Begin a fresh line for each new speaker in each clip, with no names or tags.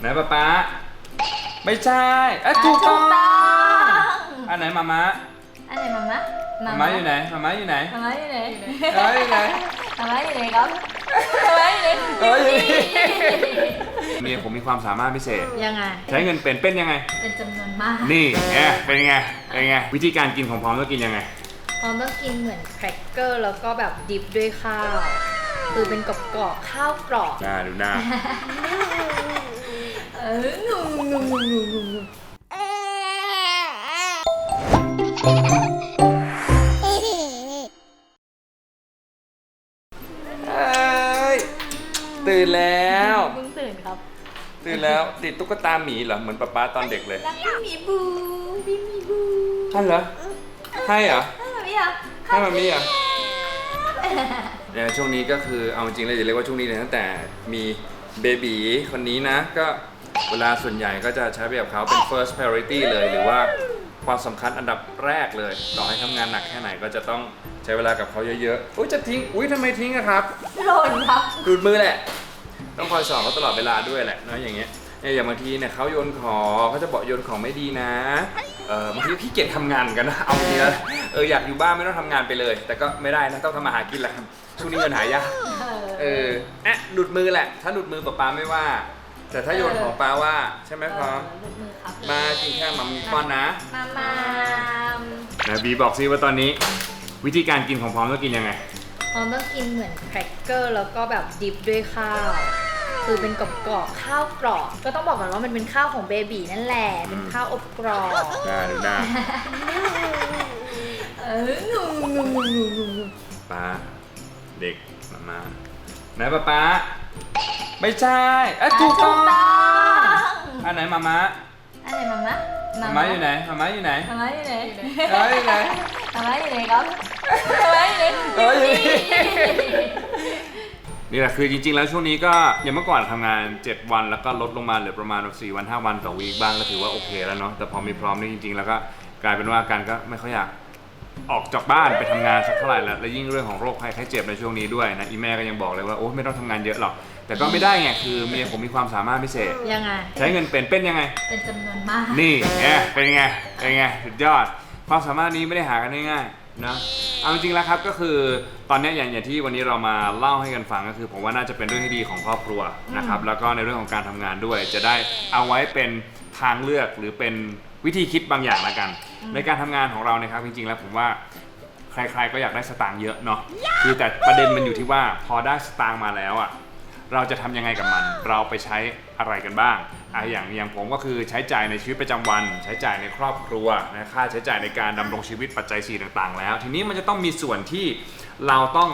ไหนป๊าป๊าไม่ใช่เอ้ยถูกต้อง
ถูกต้อง
อันไหนมาม้า
อันไหนมาม่า
มาม้าอยู่ไหนมาม้าอยู่ไหน
มาม่าอยู่ไหน
เอ้ยอยู่ไหน
มาม่าอยู่ไหนครับมาม่าอยู่ไหน
เอ้ยอยู่นี่เมียผมมีความสามารถพิเศษ
ยังไง
ใช้เงินเป็นเป็นยังไง
เป็นจำนวนมาก
นี่ไงเป็นไงเป็นไง วิธีการกินของพร้อมต้องกินยังไง
พร้อมต้องกินเหมือนแครกเกอร์แล้วก็แบบดิบด้วยข้าว คือเป็นกรอบๆข้าวกรอบ
หน้าดูหน้า ตื่นแล้ว
เพิ่งตื่นครับ
ตื่นแล้วติดตุ๊กตาหมีเหรอเหมือนป๊าป๊าตอนเด็กเลย
รักพี่หมีบูพี่หมีบู
ใช่เหรอให้เหรอ
ให้มาพี่อะ
ให้มามีเหรอเนี่ยช่วงนี้ก็คือเอาจริงเลยอย่าเรียกว่าช่วงนี้เลยตั้งแต่มีเบบีคนนี้นะ ก็ เวลาส่วนใหญ่ก็จะใช้ไปกับเขาเป็น first priority เลย หรือว่าความสำคัญอันดับแรกเลย ต่อให้ทำงานหนักแค่ไหนก็จะต้องใช้เวลากับเขาเยอะๆ อุ้ยจะทิ้ง อุ้ยทำไมทิ้งอะครับ
หล่นครับ
ดูดมือแหละ ต้องคอยสอนเขาตลอดเวลาด้วยแหละเนอะอย่างเงี้ยเนี่ยอย่างบางทีเนี่ยเขาโยนของเขาจะบอกโยนของไม่ดีนะ เออบางทีพี่เกียจทำงานเหมือนกันนะ เอาจริงนะเอออยากอยู่บ้านไม่ต้องทำงานไปเลย แต่ก็ไม่ได้นะต้องทำมาหากินแหละครับช่วงนี้เงินหายาก เออแอะหลุดมือแหละ ถ้าหลุดมือป๊าป๊าไม่ว่า แต่ถ้าโยนของป๊าว่าใช่ไหมพร้อม
หลุดมือครับ
มากินข้าวมามีป้อนนะ
มามา
นะบีบอกซิว่าตอนนี้ วิธีการกินของพร้อมต้องกินยังไง
พร้อมต้องกินเหมือนแครกเกอร์แล้วก็แบบดิบด้วยข้าว คือเป็นกรอบๆข้าวกรอบ ก็ต้องบอกก่อนว่ามันเป็นข้าวของเบบีนั่นแหละ เป็นข้าวอบกรอบ
หน้าดูหน้า
เอองูงูงูงูงูงู
ป๊าเด็กมามาไหนป๊าป๊า ไม่ใช่เอ้ยถูกต้องอันไหนมาม้า
อันไหนมาม่า
มาม้าอยู่ไหนมาม้าอยู่ไหน
มาม่าอยู่ไหน
เอ้ยอยู่ไหน
มาม่าอยู่ไหนครับมาม่าอยู่ไหน
เอ้ยอยู่นี่นี่แหละคือจริงๆ แล้วช่วงนี้ก็อย่างเมื่อก่อนทำงาน 7 วันแล้วก็ลดลงมาเหลือประมาณ 4 วัน 5 วันต่อวีคบ้างก็ถือว่าโอเคแล้วเนาะแต่พอมีพร้อมนี่จริงๆ แล้วก็กลายเป็นว่าการก็ไม่ค่อยอยาก ออกจากบ้านไปทำงานสักเท่าไหร่แล้วและยิ่งเรื่องของโรคภัยไข้เจ็บในช่วงนี้ด้วยนะอีแม่ก็ยังบอกเลยว่าโอ้ไม่ต้องทำงานเยอะหรอก แต่ก็ไม่ได้ไงคือเมียผมมีความสามารถพิเศษ
ยังไง
ใช้เงินเป็นเป็นยังไง
เป็นจำนวนมาก
นี่ไงเป็นไงเป็นไงสุดยอด ความสามารถนี้ไม่ได้หากันง่ายๆนะเอาจริงๆแล้วครับก็คือตอนเนี้ยอย่างอย่างที่วันนี้เรามาเล่าให้กันฟังก็คือ ผมว่าน่าจะเป็นเรื่องที่ดีของครอบครัวนะครับแล้วก็ในเรื่องของการทำงานด้วย จะได้เอาไว้เป็นทางเลือกหรือเป็น วิธีคิดบางอย่างละกัน ในการทำงานของเราเนี่ยครับจริงๆแล้วผมว่าใครๆก็อยากได้สตางค์เยอะเนาะคือแต่ประเด็นมันอยู่ที่ว่าพอได้สตางค์มาแล้วอะเราจะทำยังไงกับมัน เราไปใช้อะไรกันบ้างอะอย่างอย่างผมก็คือใช้จ่ายในชีวิตประจำวัน ใช้จ่ายในครอบครัวนะค่าใช้จ่ายในการดำรงชีวิตปัจจัย4ต่างๆ แล้ว ทีนี้มันจะต้องมีส่วนที่เราต้อง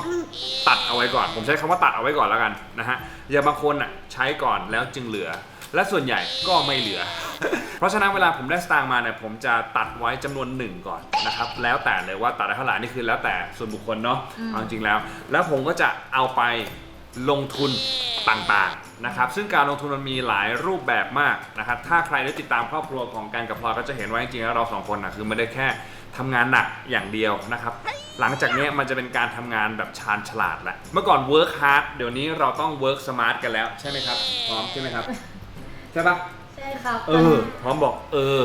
ตัดเอาไว้ก่อน ผมใช้คำว่าตัดเอาไว้ก่อนแล้วกันนะฮะอย่างบางคนอะใช้ก่อนแล้วจึงเหลือ และส่วนใหญ่ก็ไม่เหลือ เพราะฉะนั้นเวลาผมได้สตางค์มาเนี่ยผมจะตัดไว้จำนวนหนึ่งก่อนนะครับแล้วแต่เลยว่าตัดได้เท่าไหร่นี่คือแล้วแต่ส่วนบุคคลเนาะเอาจริงๆแล้ว แล้วผมก็จะเอาไปลงทุนต่างๆนะครับซึ่งการลงทุนมันมีหลายรูปแบบมากนะครับถ้าใครได้ติดตามครอบครัวของการกับพลอยก็จะเห็นว่าจริงๆแล้วเราสองคนนะคือไม่ได้แค่ทำงานหนักอย่างเดียวนะครับหลังจากเนี้ยมันจะเป็นการทำงานแบบชาญฉลาดแหละเมื่อก่อน work hard เดี๋ยวนี้เราต้อง work smart กันแล้วใช่ไหมครับพร้อมใช่ไหมครับ ใช่ปะ
ใช่ครับ
เออพร้อมบอกเออ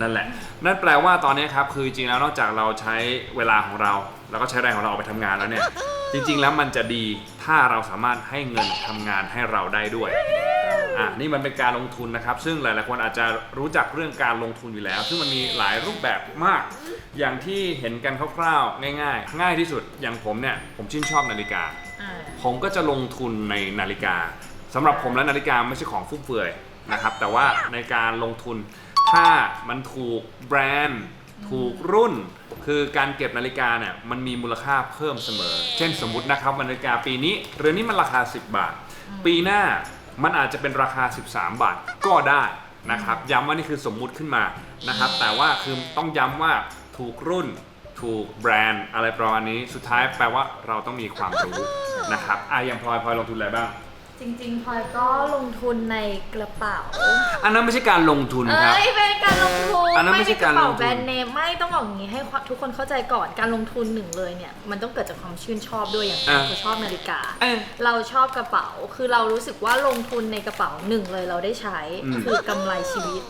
นั่นแหละ นั่นแปลว่าตอนนี้ครับ คือจริงๆแล้วนอกจากเราใช้เวลาของเรา แล้วก็ใช้แรงของเราออกไปทำงานแล้วเนี่ย จริง ๆ แล้วมันจะดีถ้าเราสามารถให้เงินทำงานให้เราได้ด้วย อะนี่มันเป็นการลงทุนนะครับ ซึ่งหลายๆคนอาจจะรู้จักเรื่องการลงทุนอยู่แล้ว ซึ่งมันมีหลายรูปแบบมาก อย่างที่เห็นกันคร่าวๆ ง่าย ๆ ง่ายที่สุดอย่างผมเนี่ยผมชื่นชอบนาฬิกา
อ่า
ผมก็จะลงทุนในนาฬิกาสำหรับผมแล้วนาฬิกาไม่ใช่ของฟุ่มเฟือย นะครับ แต่ว่าในการลงทุนถ้ามันถูกแบรนด์ ถูกรุ่น คือการเก็บนาฬิกาเนี่ยมันมีมูลค่าเพิ่มเสมอ เช่นสมมตินะครับนาฬิกาปีนี้เรือนนี้มันราคา 10 บาท ปีหน้ามันอาจจะเป็นราคา 13 บาทก็ได้นะครับ ย้ำว่านี่คือสมมุติขึ้นมานะครับ แต่ว่าคือต้องย้ำว่าถูกรุ่นถูกแบรนด์อะไรประมาณนี้ สุดท้ายแปลว่าเราต้องมีความรู้นะครับอะอย่างพลอยพลอยลงทุนอะไรบ้าง
จจริงๆพลอยก็ลงทุนในกระเป๋า
อันนั้นไม่ใช่การลงทุนครับ
เอ้ยเป็นการลงทุน
อันนั้นไม่ใช่การลงทุน
ไม่ใช่กระเป๋าแบรนด์เนมไม่ต้องบอกอย่างนี้ให้ทุกคนเข้าใจก่อนการลงทุนหนึ่งเลยเนี่ยมันต้องเกิดจากความชื่นชอบด้วยอย่าง
อะ
เราชอบนาฬิกา
เอ้ย
เราชอบกระเป๋าคือเรารู้สึกว่าลงทุนในกระเป๋าหนึ่งเลยเราได้ใช้
อืม
คือกำไรชีวิต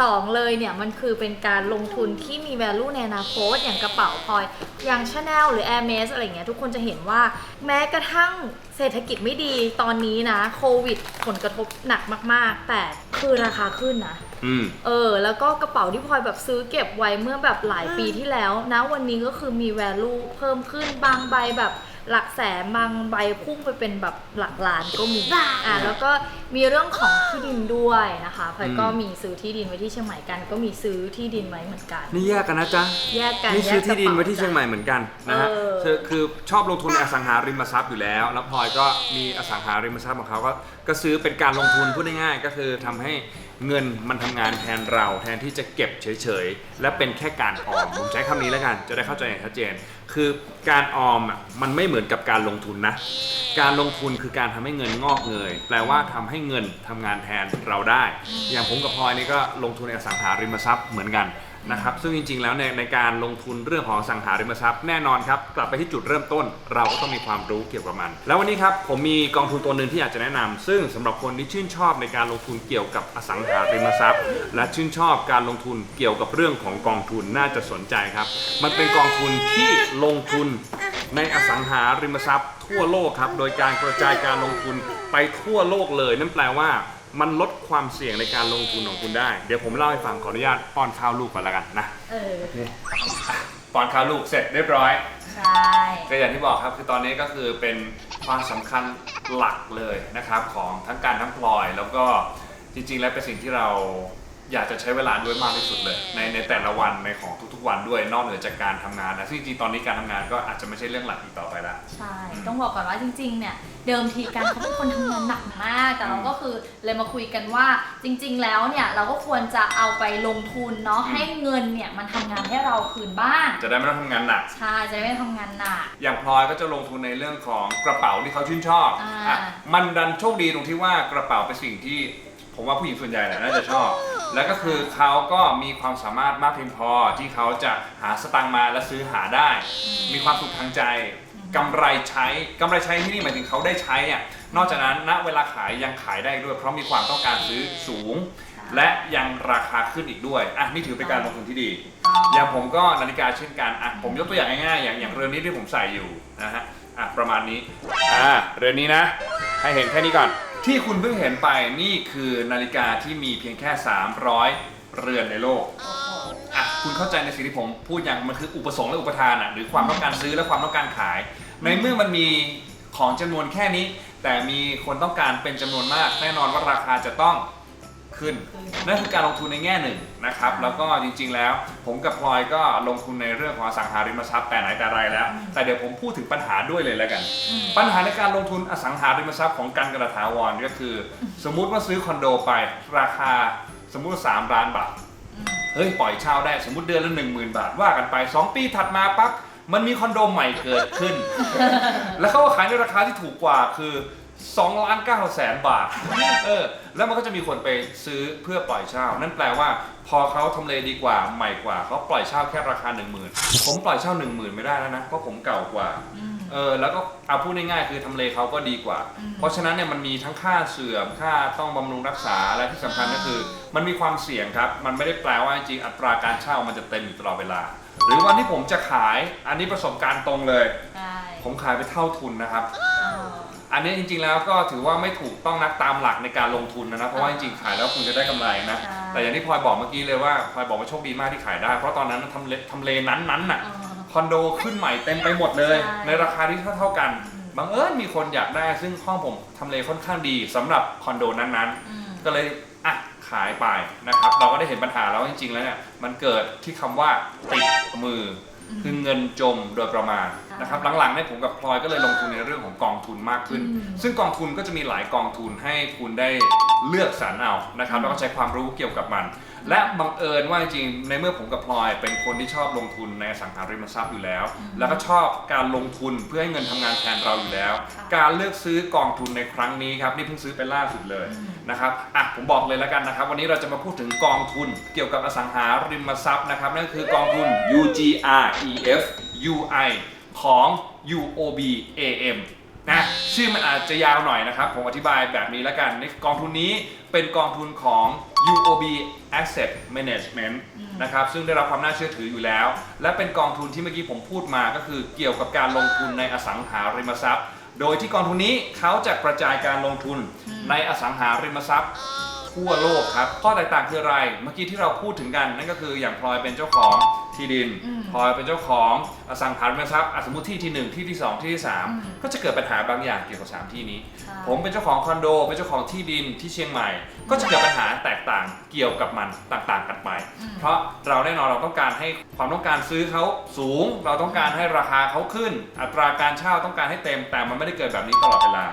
สองเลยเนี่ยมันคือเป็นการลงทุนที่มี value ในอนาคตอย่างกระเป๋าพลอยอย่างชาแนลหรือ Air m e s อะไรเงี้ยทุกคนจะเห็นว่าแม้กระทั่งเศรษฐกิจไม่ดีตอนนี้นะโควิดผลกระทบหนักมาก ๆ แต่คือราคาขึ้นนะ
อืม
เออ แล้วก็กระเป๋าที่พลอยแบบซื้อเก็บไว้เมื่อแบบหลายปีที่แล้วนะวันนี้ก็คือมี value เพิ่มขึ้นบางใบแบบ หลักแสนบางใบพุ่งไปเป็นแบบหลักล้านก็มีอะแล้วก็มีเรื่องของที่ดินด้วยนะคะพลอยก็
อืม
มีซื้อที่ดินไว้ที่เชียงใหม่กัน ก็มีซื้อที่ดินไว้เหมือนกัน
นี่แยกกันนะจ๊ะ
แยกกัน
นี่ซื้อ
แยกก
ที่
ระ
ดิน
ป๋า
ไว้ที่เชียงใหม่เหมือนกันนะฮะ
เออ
คือคือชอบลงทุนในอสังหาริมทรัพย์อยู่แล้ว แล้วพลอยก็มีอสังหาริมทรัพย์ของเขาก็ก็ซื้อเป็นการลงทุนพูดง่ายๆก็คือทำให้ เงินมันทำงานแทนเราแทนที่จะเก็บเฉยๆ และเป็นแค่การออมผมใช้คำนี้แล้วกัน จะได้เข้าใจอย่างชัดเจน คือการออมอะมันไม่เหมือนกับการลงทุนนะ การลงทุนคือการทำให้เงินงอกเงยแปลว่าทำให้เงินทำงานแทนเราได้ อย่างผมกับพลอยนี่ก็ลงทุนในอสังหาริมทรัพย์เหมือนกัน นะครับซึ่งจริงๆ แล้วในในการลงทุนเรื่องของอสังหาริมทรัพย์แน่นอนครับ กลับไปที่จุดเริ่มต้น เราก็ต้องมีความรู้เกี่ยวกับมัน แล้ววันนี้ครับผมมีกองทุนตัวหนึ่งที่อยากจะแนะนำซึ่งสำหรับคนที่ชื่นชอบในการลงทุนเกี่ยวกับอสังหาริมทรัพย์ และชื่นชอบการลงทุนเกี่ยวกับเรื่องของกองทุนน่าจะสนใจครับ มันเป็นกองทุนที่ลงทุน ในอสังหาริมทรัพย์ทั่วโลกครับ โดยการกระจายการลงทุนไปทั่วโลกเลย นั่นแปลว่า มันลดความเสี่ยงในการลงทุนของคุณได้ เดี๋ยวผมเล่าให้ฟังขออนุญาตป้อนข้าวลูกก่อนแล้วกันนะ
เออ
ป้อนข้าวลูกเสร็จเรียบร้อย
ใช่
ก็อย่างที่บอกครับคือตอนนี้ก็คือเป็นความสำคัญหลักเลยนะครับของทั้งการทั้งพลอย แล้วก็จริงๆ แล้วเป็นสิ่งที่เรา อยากจะใช้เวลาด้วยมากที่สุดเลย ในในแต่ละวันในของทุกๆวันด้วยนอกเหนือจากการทำงานนะซึ่งจริงๆตอนนี้การทำงานก็อาจจะไม่ใช่เรื่องหลักอีกต่อไปละ
ใช่ ต้องบอกก่อนว่าจริงๆ เนี่ย เดิมทีการเขาเป็นคนทำงานหนักมาก แต่เราก็คือเลยมาคุยกันว่าจริง ๆ แล้วเนี่ยเราก็ควรจะเอาไปลงทุนเนาะ
อืม
ให้เงินเนี่ยมันทำงานให้เราคืนบ้าง
จะได้ไม่ต้องทำงานหนัก
ใช่ จะได้ไม่ทำงานหนัก
อย่างพลอยก็จะลงทุนในเรื่องของกระเป๋าที่เขาชื่นชอบ
อ่า
อะมันดันโชคดีตรงที่ว่ากระเป๋าเป็นสิ่งที่ ผมว่าผู้หญิงส่วนใหญ่แหละน่าจะชอบ แล้วก็คือเขาก็มีความสามารถมากเพียงพอที่เขาจะหาสตังค์มาและซื้อหาได้ มีความสุขทางใจกำไรใช้กำไรใช้ที่นี่หมายถึงเขาได้ใช้อะนอกจากนั้นณเวลาขายยังขายได้ด้วย เพราะมีความต้องการซื้อสูง และยังราคาขึ้นอีกด้วยอะนี่ถือเป็นการลงทุนที่ดี อย่างผมก็นาฬิกาเช่นกันอะผมยกตัวอย่างง่ายๆอย่างอย่างเรือนนี้ที่ผมใส่อยู่นะฮะอะประมาณนี้อ่าเรือนนี้นะ ให้เห็นแค่นี้ก่อน ที่คุณเพิ่งเห็นไปนี่คือนาฬิกาที่มีเพียงแค่ 300 เรือนในโลกอะคุณเข้าใจในสิ่งที่ผมพูดอย่างมันคืออุปสงค์และอุปทานอะหรือความต้องการซื้อและความต้องการขาย ในเมื่อมันมีของจำนวนแค่นี้ แต่มีคนต้องการเป็นจำนวนมาก แน่นอนว่าราคาจะต้อง ขึ้น นั่นคือการลงทุนในแง่หนึ่งนะครับ แล้วก็จริงๆแล้ว ผมกับพลอยก็ลงทุนในเรื่องของอสังหาริมทรัพย์แต่ไหนแต่ไรแล้ว แต่เดี๋ยวผมพูดถึงปัญหาด้วยเลยแล้วกัน ปัญหาในการลงทุนอสังหาริมทรัพย์ของกันกระถาวรก็คือ สมมุติว่าซื้อคอนโดไปราคาสมมุติว่า3ล้านบาทเฮ้ยปล่อยเช่าได้สมมติเดือนละ1 0,000 บาทว่ากันไป 2 ปีถัดมาปั๊บมันมีคอนโดใหม่เกิดขึ้น แล้วเขาก็ขายในราคาที่ถูกกว่าคือ2ล้าน9แสนบาท เออ แล้วมันก็จะมีคนไปซื้อเพื่อปล่อยเช่า นั่นแปลว่า พอเขาทำเลดีกว่าใหม่กว่าเขาปล่อยเช่าแค่ราคา 1 0,000 ผมปล่อยเช่า 1 0,000 ไม่ได้แล้วนะเพราะผมเก่ากว่าเออแล้วก็เอาพูดง่ายๆคือทำเลเขาก็ดีกว่าเพราะฉะนั้นเนี่ยมันมีทั้งค่าเสื่อมค่าต้องบำรุงรักษาและที่สำคัญก็คือ มันมีความเสี่ยงครับ มันไม่ได้แปลว่าจริงๆอัตราการเช่ามันจะเต็มอยู่ตลอดเวลา หรือวันที่ผมจะขายอันนี้ประสบการณ์ตรงเลย
ใช่
ผมขายไปเท่าทุนนะครับ
เออ
อันนี้จริงๆแล้วก็ถือว่าไม่ถูกต้องนักตามหลักในการลงทุนนะนะเพราะว่าจริงๆขายแล้วคุณจะได้กำไรนะ
ใช่
แต่อย่างที่พลอยบอกเมื่อกี้เลยว่าพลอยบอกว่าโชคดีมากที่ขายได้ เพราะตอนนั้นทำเลทำเลนั้นๆน่ะ
เออ
คอนโดขึ้นใหม่เต็มไปหมดเลย
ใช่
ในราคาที่เท่าเท่าๆกัน
อืม
บังเอิญมีคนอยากได้ ซึ่งห้องผมทำเลค่อนข้างดีสำหรับคอนโดนั้น
อืม
ๆ ก็เลยอะขายไปนะครับ เราก็ได้เห็นปัญหาแล้วจริงๆแล้วเนี่ยมันเกิดที่คำว่าติดมืออคือเงินจมโดยประมาณ
ใช่
นะครับหลังๆเนี่ยผมกับพลอยก็เลยลงทุนในเรื่องของกองทุนมากขึ้น
อืม
ซึ่งกองทุนก็จะมีหลายกองทุนให้คุณได้เลือกสรรเอานะครับแล้วก็ใช้ความรู้เกี่ยวกับมัน และบังเอิญว่าจริงๆในเมื่อผมกับพลอย เป็นคนที่ชอบลงทุนในอสังหาริมทรัพย์อยู่แล้ว แล้วก็ชอบการลงทุนเพื่อให้เงินทำงานแทนเราอยู่แล้ว
ค่ะ
การเลือกซื้อกองทุนในครั้งนี้ครับนี่เพิ่งซื้อไปล่าสุดเลยนะครับอะผมบอกเลยแล้วกันนะครับ วันนี้เราจะมาพูดถึงกองทุนเกี่ยวกับอสังหาริมทรัพย์นะครับนั่นคือกองทุน UGREF UI ของ UOB AM นะชื่อมันอาจจะยาวหน่อยนะครับ ผมอธิบายแบบนี้แล้วกันในกองทุนนี้เป็นกองทุนของ UOB Asset Management นะครับซึ่งได้รับความน่าเชื่อถืออยู่แล้ว และเป็นกองทุนที่เมื่อกี้ผมพูดมาก็คือเกี่ยวกับการลงทุนในอสังหาริมทรัพย์ โดยที่กองทุนนี้เขาจะกระจายการลงทุนในอสังหาริมทรัพย์ทั่วโลกครับข้อแตกต่างคืออะไร เมื่อกี้ที่เราพูดถึงกันนั่นก็คืออย่างพลอยเป็นเจ้าของ ที่ดิน
อืม
พลอยเป็นเจ้าของอสังหาริมทรัพย์อะสมมติที่ที่หนึ่งที่ที่สองที่ที่สาม
อืม
ก็จะเกิดปัญหาบางอย่างเกี่ยวกับสามที่นี้
ใช่
ผมเป็นเจ้าของคอนโด เป็นเจ้าของที่ดินที่เชียงใหม่ ก็จะเกิดปัญหาแตกต่างเกี่ยวกับมันต่างๆ กันไป
อืม
เพราะเราแน่นอนเราต้องการให้ความต้องการซื้อเขาสูง เราต้องการให้ราคาเขาขึ้น อัตราการเช่าต้องการให้เต็ม แต่มันไม่ได้เกิดแบบนี้ตลอดเวลา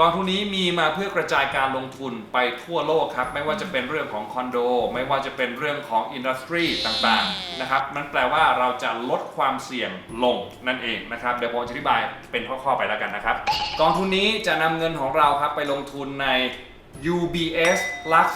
กองทุนนี้มีมาเพื่อกระจายการลงทุนไปทั่วโลกครับ ไม่ว่าจะเป็นเรื่องของคอนโด ไม่ว่าจะเป็นเรื่องของอินดัสทรีต่างๆนะครับมันแปลว่าเราจะลดความเสี่ยงลงนั่นเองนะครับเดี๋ยวผมจะอธิบายเป็นข้อๆไปแล้วกันนะครับ กองทุนนี้จะนำเงินของเราครับไปลงทุนใน UBS Lux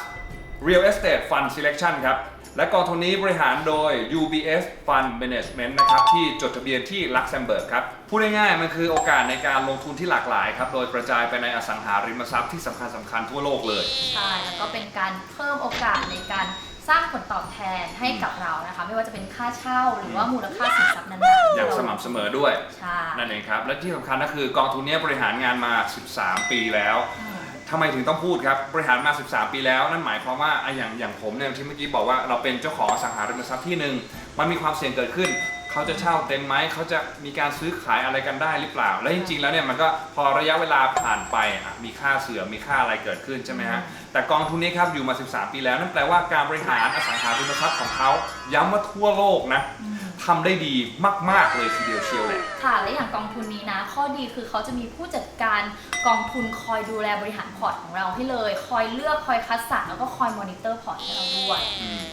Real Estate Fund Selection ครับ และกองทุนนี้บริหารโดย UBS Fund Management นะครับที่จดทะเบียนที่ลักเซมเบิร์กครับพูดง่ายๆมันคือโอกาสในการลงทุนที่หลากหลายครับโดยกระจายไปในอสังหาริมทรัพย์ที่สำคัญสำคัญๆทั่วโลกเลย
ใช่แล้วก็เป็นการเพิ่มโอกาสในการสร้างผลตอบแทนให้กับเรานะคะ ไม่ว่าจะเป็นค่าเช่าหรือว่ามูลค่าสินทรัพย์นั้นๆ
อย่างสม่ำเสมอด้วย
ใช่
นั่นเองครับ และที่สำคัญก็คือกองทุนนี้บริหารงานมา 13 ปีแล้ว
อืม
ทำไมถึงต้องพูดครับบริหารมา 13 ปีแล้ว นั่นหมายความว่าอะอย่างอย่างผมเนี่ยที่เมื่อกี้บอกว่าเราเป็นเจ้าของอสังหาริมทรัพย์ที่หนึ่งมันมีความเสี่ยงเกิดขึ้น เขาจะเช่าเต็มไหมเขาจะมีการซื้อขายอะไรกันได้หรือเปล่า และจริงๆแล้วเนี่ยมันก็พอระยะเวลาผ่านไปอะมีค่าเสื่อมมีค่าอะไรเกิดขึ้นใช่ไหมฮะแต่กองทุนนี้ครับอยู่มา 13 ปีแล้วนั่นแปลว่าการบริหารอสังหาริมทรัพย์ของเขาย้ำว่าทั่วโลกนะ ทำได้ดีมาก ๆ เลยทีเดียวเชียวแหละ
ค่ะ และอย่างกองทุนนี้นะ ข้อดีคือเขาจะมีผู้จัดการกองทุนคอยดูแลบริหารพอร์ตของเราให้เลย คอยเลือกคอยคัดสรรแล้วก็คอยมอนิเตอร์พอร์ตให้เราด้วย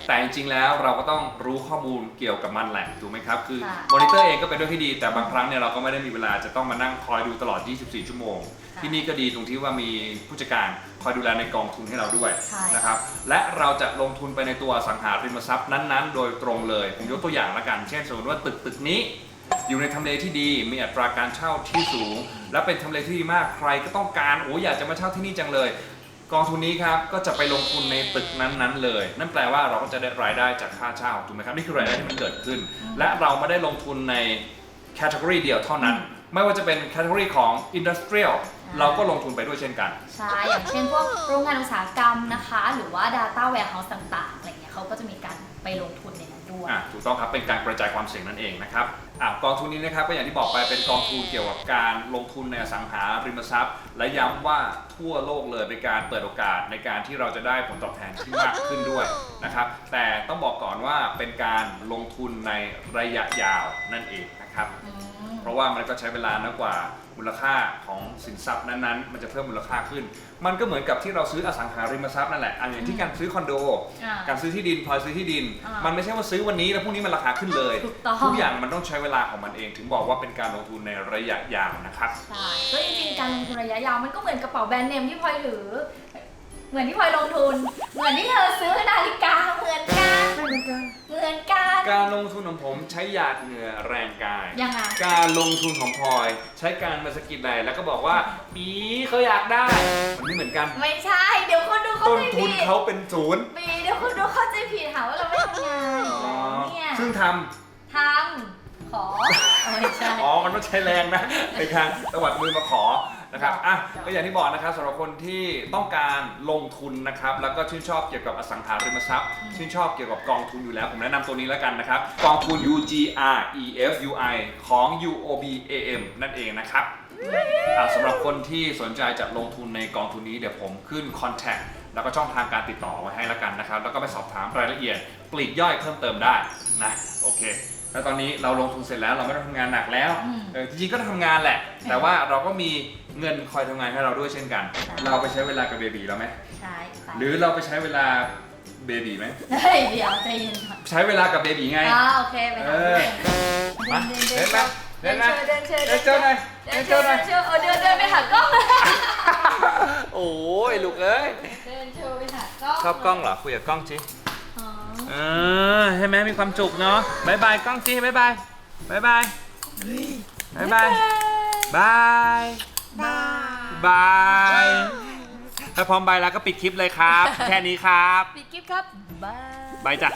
แต่จริงๆ แล้วเราก็ต้องรู้ข้อมูลเกี่ยวกับมันแหละถูกไหมครับ คือ
ค่ะ
มอนิเตอร์เองก็เป็นเรื่องที่ดี แต่บางครั้งเนี่ยเราก็ไม่ได้มีเวลาจะต้องมานั่งคอยดูตลอด 24 ชั่วโมง
ค่ะ
ที่นี่ก็ดีตรงที่ว่ามีผู้จัดการคอยดูแลในกองทุนให้เราด้วย
ใช่
นะครับ และเราจะลงทุนไปในตัวสังหาริมทรัพย์นั้นๆ โดยตรงเลย ผมยกตัวอย่างละกัน เช่น สมมติว่าตึกตึกนี้ อยู่ในทำเลที่ดีมีอัตราการเช่าที่สูง และเป็นทำเลที่ดีมากใครก็ต้องการโอ้อยากจะมาเช่าที่นี่จังเลย กองทุนนี้ครับก็จะไปลงทุนในตึกนั้นๆเลย นั่นแปลว่าเราก็จะได้รายได้จากค่าเช่าถูกไหมครับนี่คือรายได้ที่มันเกิดขึ้น และเราไม่ได้ลงทุนในแคตตากรีเดียวเท่านั้น ไม่ว่าจะเป็นแคตตากรีของ Industrial เราก็ลงทุนไปด้วยเช่นกัน
ใช่ อย่างเช่นพวกโรงงานอุตสาหกรรมนะคะ หรือว่า Data Warehouse ต่างๆ อะไรเงี้ยเขาก็จะมีการไปลงทุนในนั้นด้วย
อะถูกต้องครับ เป็นการกระจายความเสี่ยงนั่นเองนะครับอะกองทุนนี้นะครับก็อย่างที่บอกไปเป็นกองทุนเกี่ยวกับการลงทุนในอสังหาริมทรัพย์ และย้ำว่าทั่วโลกเลยเป็นการเปิดโอกาสในการที่เราจะได้ผลตอบแทนที่มากขึ้นด้วยนะครับ แต่ต้องบอกก่อนว่าเป็นการลงทุนในระยะยาวนั่นเองนะครับ
อืม
เพราะว่ามันก็ใช้เวลานากกว่ามูลค่าของสินทรัพย์นั้นๆ มันจะเพิ่มมูลค่าขึ้น มันก็เหมือนกับที่เราซื้ออสังหาริมทรัพย์นั่นแหละอันอย่างที่การซื้อคอนโด
อ่า
การซื้อที่ดินพลอยซื้อที่ดิน
อ่ามั
มันไม่ใช่ว่าซื้อวันนี้แล้วพรุ่งนี้มันราคาขึ้นเลย
ถูกต้อง
ทุกอย่างมันต้องใช้เวลาของมันเอง ถึงบอกว่าเป็นการลงทุนในระยะยาวนะครับ
ใช่ก็จริงๆ การลงทุนระยะยาวมันก็เหมือนกระเป๋าแบรนด์เนมที่พลอยถือ เหมือนที่พลอยลงทุน เหมือนที่เธอซื้อนาฬิ
การลงทุนของผมใช้หยาดเหงื่อแรงกาย
ยังไง
การลงทุนของพลอย ใช้การมาสะกิดไหลแล้วก็บอกว่าปีเขาอยากได้ มันไม่เหมือนกัน
ไม่ใช่ เดี๋ยวคนดูเข้า
ต้น
ใจ
ทุ
ผิ
น
ด
เขาเป็นศูนย์
ปีเดี๋ยวคนดูเข้าใจผิดหาว่าเราไม่ทำงาน
อ๋อ
เนี่ย
ซึ่งท
ทำขอเอาไม่ใช่ำ
อ๋อมันต้องใช้แรงนะในการตวัดมือมาขอ นะครับอะ
ครับ
ก็อย่างที่บอกนะครับสำหรับคนที่ต้องการลงทุนนะครับแล้วก็ชื่นชอบเกี่ยวกับอสังหาริมทรัพย์ ชื่นชอบเกี่ยวกับกองทุนอยู่แล้ว ผมแนะนำตัวนี้แล้วกันนะครับกองทุน UGREFUI ของ UOB AM นั่นเองนะครับอะสำหรับคนที่สนใจจะลงทุนในกองทุนนี้เดี๋ยวผมขึ้น contact แล้วก็ช่องทางการติดต่อไว้ให้แล้วกันนะครับ แล้วก็ไปสอบถามรายละเอียดปลีกย่อยเพิ่มเติมได้นะโอเค แล้วตอนนี้เราลงทุนเสร็จแล้วเราไม่ต้องทำงานหนักแล้ว
อืม
เออจริงๆก็ทำงานแหละ แต่ว่าเราก็มีเงินคอยทำงานให้เราด้วยเช่นกัน เราไปใช้เวลากับเบบีเราไหม
ใช่ไป
หรือเราไปใช้เวลาเบบีไหม
เฮ้ยเดี๋ยวใจเย็นก่อน
ใช้เวลากับเบบีไง
อ่าโอเคไป
เอ
ทำ
อ
เดิน
มา
เดิน
เดินมาเดินมา
เดินเชิญ
เดินเจ้าหน่อย
เดิ
เดิ
น
น
เชิ
เจ้า
ญ
หน่อย
เดินเชิญเออเดินเดินไปหากล้อง
โอ้ยลูกเอ้ย
เดินเชิญไปหากล้อง
ชอบกล้องเหรอคุยกับกล้องจิ
อ๋อ
เออให้แม่มีความจุกเนาะบายบายกล้องจิบายบายบายบายบายบายบาย
บาย
บายถ้าพร้อมบายแล้วก็ปิดคลิปเลยครับ แค่นี้ครับ
ปิดคลิปครับ บาย
บายจ้ะ